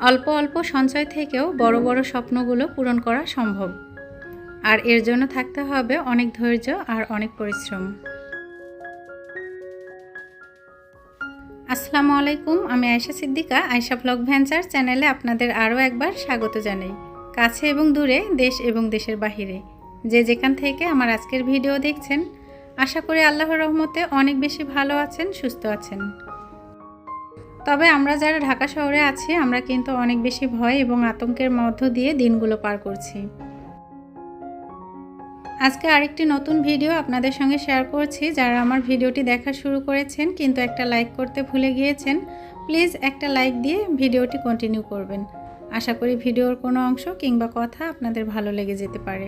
অল্প অল্প সঞ্চয় থেকেও বড় বড় স্বপ্নগুলো পূরণ করা সম্ভব। আর এর জন্য থাকতে হবে অনেক ধৈর্য আর অনেক পরিশ্রম। আসসালামু আলাইকুম, আমি আয়শা সিদ্দিকা, আয়শা ব্লগ ভেঞ্চার চ্যানেলে আপনাদের আরও একবার স্বাগত জানাই। কাছে এবং দূরে, দেশ এবং দেশের বাহিরে। যে যেখান থেকে আমার আজকের ভিডিও দেখছেন, আশা করি আল্লাহর রহমতে অনেক বেশি ভালো আছেন, সুস্থ আছেন। তবে আমরা যারা ঢাকা শহরে আছি, আমরা কিন্তু অনেক বেশি ভয় এবং আতঙ্কের মধ্য দিয়ে দিনগুলো পার করছি। আজকে আরেকটি নতুন ভিডিও আপনাদের সঙ্গে শেয়ার করছি। যারা আমার ভিডিওটি দেখা শুরু করেছেন, কিন্তু একটা লাইক করতে ভুলে গিয়েছেন প্লিজ একটা লাইক দিয়ে ভিডিওটি কন্টিনিউ করবেন। আশা করি ভিডিওর কোনো অংশ কিংবা কথা আপনাদের ভালো লেগে যেতে পারে।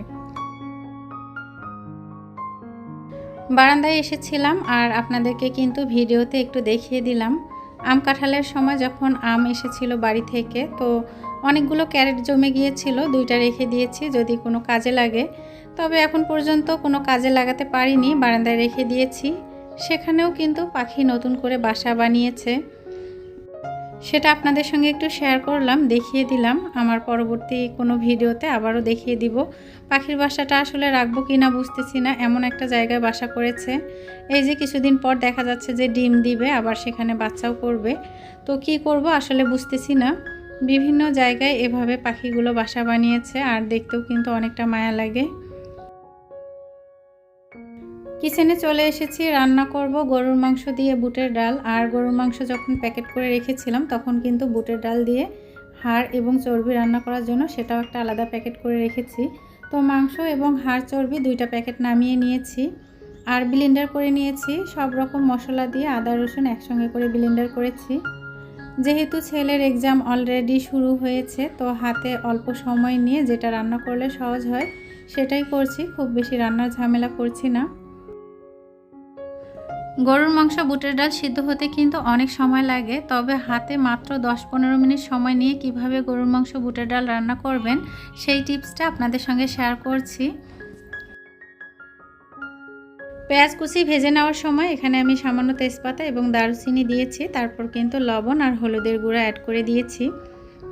বারান্দায় এসেছিলাম আর আপনাদেরকে কিন্তু ভিডিওতে একটু দেখিয়ে দিলাম। আম কাঁঠালের সময় যখন আম এসেছিল বাড়ি থেকে, তো অনেকগুলো ক্যারেট জমে গিয়েছিল, দুইটা রেখে দিয়েছি যদি কোনো কাজে লাগে। তবে এখন পর্যন্ত কোনো কাজে লাগাতে পারিনি, বারান্দায় রেখে দিয়েছি। সেখানেও কিন্তু পাখি নতুন করে বাসা বানিয়েছে। সেটা আপনাদের সঙ্গে একটু শেয়ার করলাম, দেখিয়ে দিলাম। আমার পরবর্তী কোনো ভিডিওতে আবারও দেখিয়ে দিব। পাখির বাসাটা আসলে রাখব কি না বুঝতেছি না, এমন একটা জায়গায় বাসা করেছে। এই যে কিছুদিন পর দেখা যাচ্ছে যে ডিম দিবে, আবার সেখানে বাচ্চাও করবে। তো কি করব আসলে বুঝতেছি না। বিভিন্ন জায়গায় এভাবে পাখিগুলো বাসা বানিয়েছে, আর দেখতেও কিন্তু অনেকটা মায়া লাগে। কিচেনে চলে এসেছি, রান্না করব গরুর মাংস দিয়ে বুটের ডাল। আর গরুর মাংস যখন প্যাকেট করে রেখেছিলাম, তখন কিন্তু বুটের ডাল দিয়ে হাড় এবং চর্বি রান্না করার জন্য সেটাও একটা আলাদা প্যাকেট করে রেখেছি। তো মাংস এবং হাড়, চর্বি দুইটা প্যাকেট নামিয়ে নিয়েছি আর ব্লেন্ডার করে নিয়েছি। সব রকম মশলা দিয়ে আদা, রসুন একসঙ্গে করে ব্লেন্ডার করেছি। যেহেতু ছেলের এক্সাম অলরেডি শুরু হয়েছে, তো হাতে অল্প সময় নিয়ে যেটা রান্না করলে সহজ হয়, সেটাই করছি। খুব বেশি রান্নার ঝামেলা করছি না। গরুর মাংস, বুটের ডাল সিদ্ধ হতে কিন্তু অনেক সময় লাগে, তবে হাতে মাত্র দশ পনেরো মিনিট সময় নিয়ে কীভাবে গরুর মাংস, বুটের ডাল রান্না করবেন, সেই টিপসটা আপনাদের সঙ্গে শেয়ার করছি। পেঁয়াজ কুচি ভেজে নেওয়ার সময় এখানে আমি সামান্য তেজপাতা এবং দারুচিনি দিয়েছি, তারপর কিন্তু লবণ আর হলুদের গুঁড়া অ্যাড করে দিয়েছি।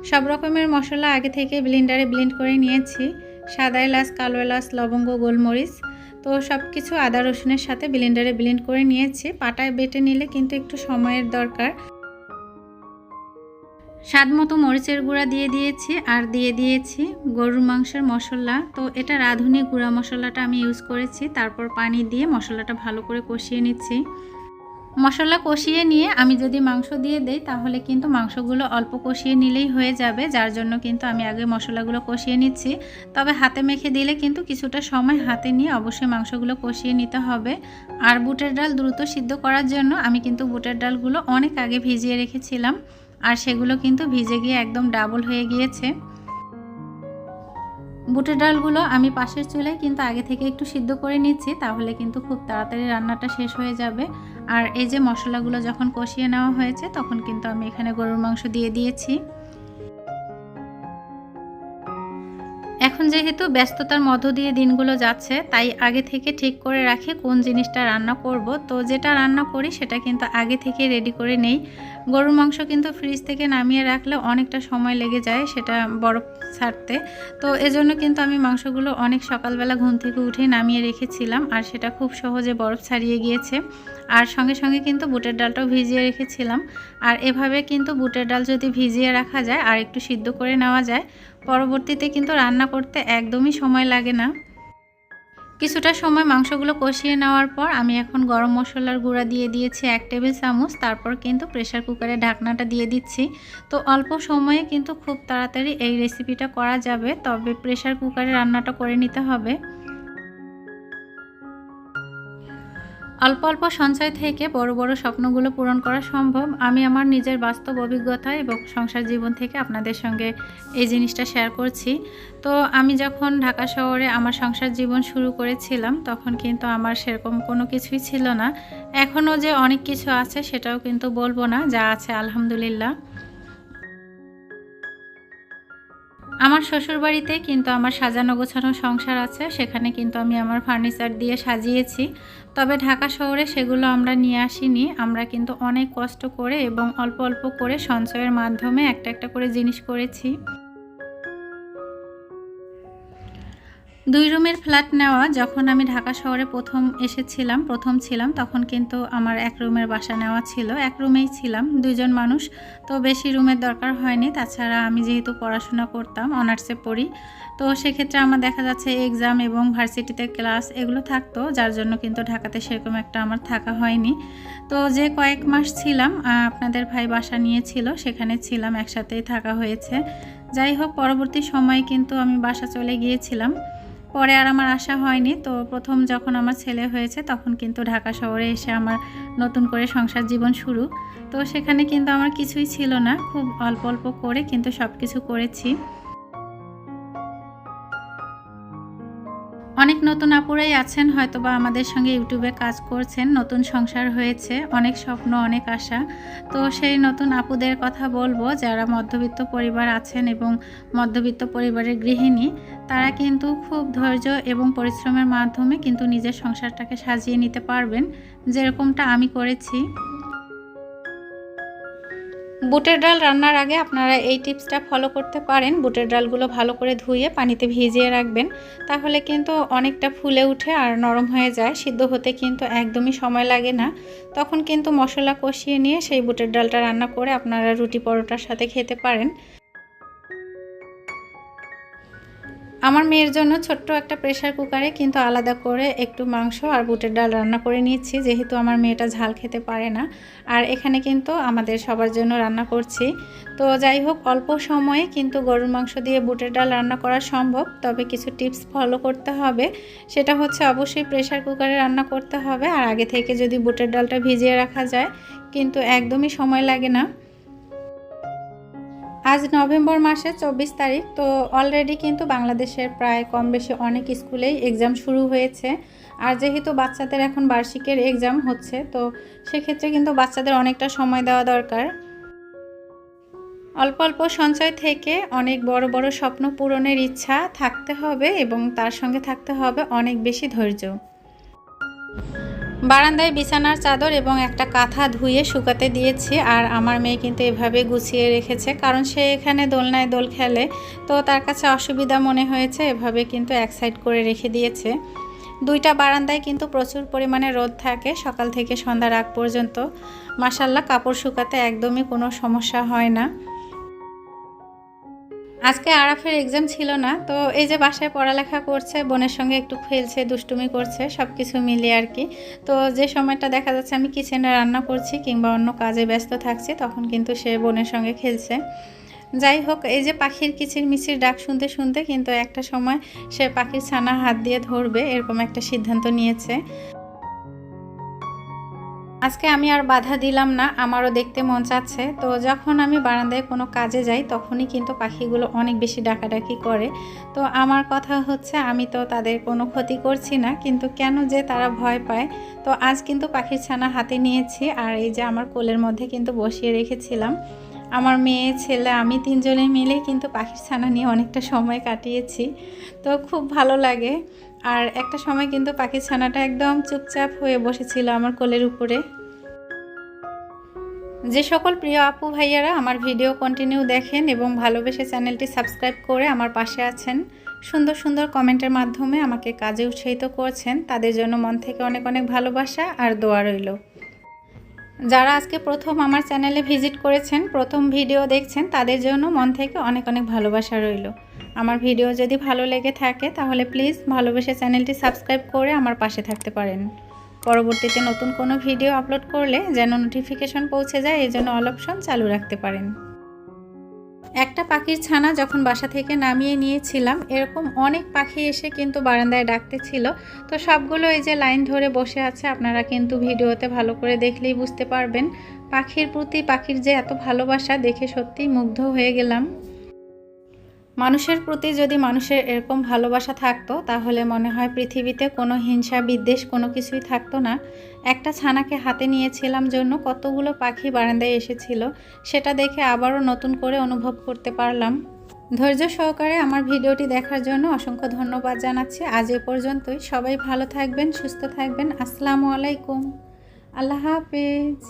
সব রকমের মশলা আগে থেকে ব্লেন্ডারে ব্লেন্ড করে নিয়েছি, সাদা এলাচ, কালো এলাচ, লবঙ্গ, গোলমরিচ তো সব কিছু আদা রসুনের সাথে ব্লেন্ডারে ব্লেন্ড করে নিয়েছি। পাটায় বেটে নিলে কিন্তু একটু সময়ের দরকার। স্বাদ মতো মরিচের গুঁড়া দিয়ে দিয়েছি আর দিয়ে দিয়েছি গরুর মাংসের মশলা। তো এটা রাঁধুনি গুঁড়া মশলাটা আমি ইউজ করেছি, তারপর পানি দিয়ে মশলাটা ভালো করে কষিয়ে নিচ্ছি। মশলা কষিয়ে নিয়ে আমি যদি মাংস দিয়ে দেই, তাহলে কিন্তু মাংসগুলো অল্প কষিয়ে নিলেই হয়ে যাবে, যার জন্য কিন্তু আমি আগে মশলাগুলো কষিয়ে নিচ্ছি। তবে হাতে মেখে দিলে কিন্তু কিছুটা সময় হাতে নিয়ে অবশ্যই মাংসগুলো কষিয়ে নিতে হবে। আর বুটের ডাল দ্রুত সিদ্ধ করার জন্য আমি কিন্তু বুটের ডালগুলো অনেক আগে ভিজিয়ে রেখেছিলাম, আর সেগুলো কিন্তু ভিজে গিয়ে একদম ডাবল হয়ে গিয়েছে। বুটের ডালগুলো আমি পাশের চুলায় কিন্তু আগে থেকে একটু সিদ্ধ করে নিচ্ছি, তাহলে কিন্তু খুব তাড়াতাড়ি রান্নাটা শেষ হয়ে যাবে। আর এই যে মশলাগুলো যখন কষিয়ে নেওয়া হয়েছে, তখন কিন্তু আমি এখানে গরুর মাংস দিয়ে দিয়েছি। এখন যেহেতু ব্যস্ততার মধ্য দিয়ে দিনগুলো যাচ্ছে, তাই আগে থেকে ঠিক করে রাখি কোন জিনিসটা রান্না করব। তো যেটা রান্না করি সেটা কিন্তু আগে থেকে রেডি করে নেই। গরুর মাংস কিন্তু ফ্রিজ থেকে নামিয়ে রাখলে অনেকটা সময় লেগে যায় সেটা বরফ ছাড়তে। তো এজন্য কিন্তু আমি মাংসগুলো অনেক সকালবেলা ঘুম থেকে উঠে নামিয়ে রেখেছিলাম আর সেটা খুব সহজে বরফ ছাড়িয়ে গিয়েছে। আর সঙ্গে সঙ্গে কিন্তু বুটের ডালটাও ভিজিয়ে রেখেছিলাম। আর এভাবে কিন্তু বুটের ডাল যদি ভিজিয়ে রাখা যায় আর একটু সিদ্ধ করে নেওয়া যায় পরবর্তীতে কিন্তু রান্না করতে একদমই সময় লাগে না। কিছুটা সময় মাংসগুলো কষিয়ে নেওয়ার পর আমি এখন গরম মশলার গুঁড়া দিয়ে দিয়েছি এক টেবিল চামচ, তারপর কিন্তু প্রেশার কুকারে ঢাকনাটা দিয়ে দিচ্ছি। তো অল্প সময়ে কিন্তু খুব তাড়াতাড়ি এই রেসিপিটা করা যাবে, তবে প্রেশার কুকারে রান্নাটা করে নিতে হবে। অল্প অল্প সঞ্চয় থেকে বড় বড় স্বপ্নগুলো পূরণ করা সম্ভব। আমি আমার নিজের বাস্তব অভিজ্ঞতা এবং সংসার জীবন থেকে আপনাদের সঙ্গে এই জিনিসটা শেয়ার করছি। তো আমি যখন ঢাকা শহরে আমার সংসার জীবন শুরু করেছিলাম, তখন কিন্তু আমার সেরকম কোনো কিছুই ছিল না। এখনও যে অনেক কিছু আছে, সেটাও কিন্তু বলব না, যা আছে আলহামদুলিল্লাহ। আমার শ্বশুর বাড়িতে কিন্তু আমার সাজানো গোছানো সংসার আছে, সেখানে কিন্তু আমি আমার ফার্নিচার দিয়ে সাজিয়েছি। তবে ঢাকা শহরে সেগুলো আমরা নিয়ে আসিনি। আমরা কিন্তু অনেক কষ্ট করে এবং অল্প অল্প করে সঞ্চয়ের মাধ্যমে একটা একটা করে জিনিস করেছি। দুই রুমের ফ্ল্যাট নেওয়া, যখন আমি ঢাকা শহরে প্রথম এসেছিলাম, প্রথম ছিলাম, তখন কিন্তু আমার এক রুমের বাসা নেওয়া ছিল। এক রুমেই ছিলাম, দুইজন মানুষ, তো বেশি রুমের দরকার হয়নি। তাছাড়া আমি যেহেতু পড়াশোনা করতাম, অনার্সে পড়ি, তো সেক্ষেত্রে আমার দেখা যাচ্ছে এক্সাম এবং ভার্সিটিতে ক্লাস এগুলো থাকতো, যার জন্য কিন্তু ঢাকাতে সেরকম একটা আমার থাকা হয়নি। তো যে কয়েক মাস ছিলাম আপনাদের ভাই বাসা নিয়েছিল সেখানে ছিলাম, একসাথেই থাকা হয়েছে। যাই হোক, পরবর্তী সময়ে কিন্তু আমি বাসা চলে গিয়েছিলাম। পরে আর আমার আসা হয়নি। তো প্রথম যখন আমার ছেলে হয়েছে তখন কিন্তু ঢাকা শহরে এসে আমার নতুন করে সংসার জীবন শুরু। তো সেখানে কিন্তু আমার কিছুই ছিল না। খুব অল্প অল্প করে কিন্তু সব কিছু করেছি। অনেক নতুন আপুরাই আছেন, হয়তোবা আমাদের সঙ্গে ইউটিউবে কাজ করছেন, নতুন সংসার হয়েছে, অনেক স্বপ্ন, অনেক আশা। তো সেই নতুন আপুদের কথা বলব, যারা মধ্যবিত্ত পরিবার আছেন এবং মধ্যবিত্ত পরিবারের গৃহিণী, তারা কিন্তু খুব ধৈর্য এবং পরিশ্রমের মাধ্যমে কিন্তু নিজের সংসারটাকে সাজিয়ে নিতে পারবেন, যেরকমটা আমি করেছি। বুটের ডাল রান্নার আগে আপনারা এই টিপসটা ফলো করতে পারেন। বুটের ডালগুলো ভালো করে ধুয়ে পানিতে ভিজিয়ে রাখবেন। তাহলে কিন্তু অনেকটা ফুলে উঠে আর নরম হয়ে যায়। সিদ্ধ হতে কিন্তু একদমই সময় লাগে না। তখন কিন্তু মশলা কষিয়ে নিয়ে সেই বুটের ডালটা রান্না করে আপনারা রুটি পরোটার সাথে খেতে পারেন। আমার মেয়ের জন্য ছোট্ট একটা প্রেশার কুকারে কিন্তু আলাদা করে একটু মাংস আর বুটের ডাল রান্না করে নিচ্ছি, যেহেতু আমার মেয়েটা ঝাল খেতে পারে না। আর এখানে কিন্তু আমাদের সবার জন্য রান্না করছি। তো যাই হোক, অল্প সময়ে কিন্তু গরুর মাংস দিয়ে বুটের ডাল রান্না করা সম্ভব, তবে কিছু টিপস ফলো করতে হবে। সেটা হচ্ছে অবশ্যই প্রেশার কুকারে রান্না করতে হবে, আর আগে থেকে যদি বুটের ডালটা ভিজিয়ে রাখা যায়, কিন্তু একদমই সময় লাগে না। আজ নভেম্বর মাসের চব্বিশ তারিখ, তো অলরেডি কিন্তু বাংলাদেশের প্রায় কম বেশি অনেক স্কুলেই এক্সাম শুরু হয়েছে। আর যেহেতু বাচ্চাদের এখন বার্ষিকের এক্সাম হচ্ছে, তো সেক্ষেত্রে কিন্তু বাচ্চাদের অনেকটা সময় দেওয়া দরকার। অল্প অল্প সঞ্চয় থেকে অনেক বড় বড় স্বপ্ন পূরণের ইচ্ছা থাকতে হবে এবং তার সঙ্গে থাকতে হবে অনেক বেশি ধৈর্য। বারান্দায় বিছানার চাদর এবং একটা কাঁথা ধুয়ে শুকাতে দিয়েছি আর আমার মেয়ে কিন্তু এভাবে গুছিয়ে রেখেছে। কারণ সে এখানে দোলনায় দোল খেলে, তো তার কাছে অসুবিধা মনে হয়েছে, এভাবে কিন্তু এক সাইড করে রেখে দিয়েছে। দুইটা বারান্দায় কিন্তু প্রচুর পরিমাণে রোদ থাকে, সকাল থেকে সন্ধ্যার আগ পর্যন্ত। মাসাল্লাহ কাপড় শুকাতে একদমই কোনো সমস্যা হয় না। আজকে আরাফের এক্সাম ছিল না, তো এই যে বাসায় পড়ালেখা করছে, বোনের সঙ্গে একটু খেলছে, দুষ্টুমি করছে সব কিছু মিলিয়ে আর কি। তো যে সময়টা দেখা যাচ্ছে আমি কিচেনে রান্না করছি কিংবা অন্য কাজে ব্যস্ত থাকছি, তখন কিন্তু সে বোনের সঙ্গে খেলছে। যাই হোক, এই যে পাখির কিচির মিচির ডাক শুনতে শুনতে কিন্তু একটা সময় সে পাখির ছানা হাত দিয়ে ধরবে, এরকম একটা সিদ্ধান্ত নিয়েছে। আজকে আমি আর বাধা দিলাম না, আমারও দেখতে মন চাচ্ছে। তো যখন আমি বারান্দায় কোনো কাজে যাই, তখনই কিন্তু পাখিগুলো অনেক বেশি ডাকাডাকি করে। তো আমার কথা হচ্ছে, আমি তো তাদের কোনো ক্ষতি করছি না, কিন্তু কেন যে তারা ভয় পায়। তো আজ কিন্তু পাখির ছানা হাতে নিয়েছি, আর এই যে আমার কোলের মধ্যে কিন্তু বসিয়ে রেখেছিলাম। আমার মেয়ে, ছেলে, আমি তিনজনে মিলে কিন্তু পাখির ছানা নিয়ে অনেকটা সময় কাটিয়েছি। তো খুব ভালো লাগে। আর একটা সময় কিন্তু পাখির ছানাটা একদম চুপচাপ হয়ে বসেছিল আমার কোলের উপরে। যে সকল প্রিয় আপু ভাইয়ারা আমার ভিডিও কন্টিনিউ দেখেন এবং ভালোবেসে চ্যানেলটি সাবস্ক্রাইব করে আমার পাশে আছেন, সুন্দর সুন্দর কমেন্টের মাধ্যমে আমাকে কাজে উৎসাহিত করছেন, তাদের জন্য মন থেকে অনেক অনেক ভালোবাসা আর দোয়া রইল। যারা আজকে প্রথম আমার চ্যানেলে ভিজিট করেছেন, প্রথম ভিডিও দেখছেন, তাদের জন্য মন থেকে অনেক অনেক ভালোবাসা রইল। আমার ভিডিও যদি ভালো লেগে থাকে, তাহলে প্লিজ ভালোবেসে চ্যানেলটি সাবস্ক্রাইব করে আমার পাশে থাকতে পারেন। পরবর্তীতে নতুন কোনো ভিডিও আপলোড করলে যেন নোটিফিকেশন পৌঁছে যায়, এই জন্য অল অপশন চালু রাখতে পারেন। একটা পাখির ছানা যখন বাসা থেকে নামিয়ে নিয়েছিলাম, এরকম অনেক পাখি এসে কিন্তু বারান্দায় ডাকতে ছিল। তো সবগুলো এই যে লাইন ধরে বসে আছে, আপনারা কিন্তু ভিডিওতে ভালো করে দেখলেই বুঝতে পারবেন। পাখির প্রতি পাখির যে এত ভালোবাসা, দেখে সত্যিই মুগ্ধ হয়ে গেলাম। মানুষের প্রতি যদি মানুষের এরকম ভালোবাসা থাকতো, তাহলে মনে হয় পৃথিবীতে কোনো হিংসা, বিদ্বেষ কোনো কিছুই থাকতো না। একটা ছানাকে হাতে নিয়েছিলাম জন্য কতগুলো পাখি বারান্দায় এসেছিল, সেটা দেখে আবারও নতুন করে অনুভব করতে পারলাম। ধৈর্য সহকারে আমার ভিডিওটি দেখার জন্য অসংখ্য ধন্যবাদ জানাচ্ছি। আজ এ পর্যন্তই। সবাই ভালো থাকবেন, সুস্থ থাকবেন। আসসালামু আলাইকুম। আল্লাহ হাফেজ।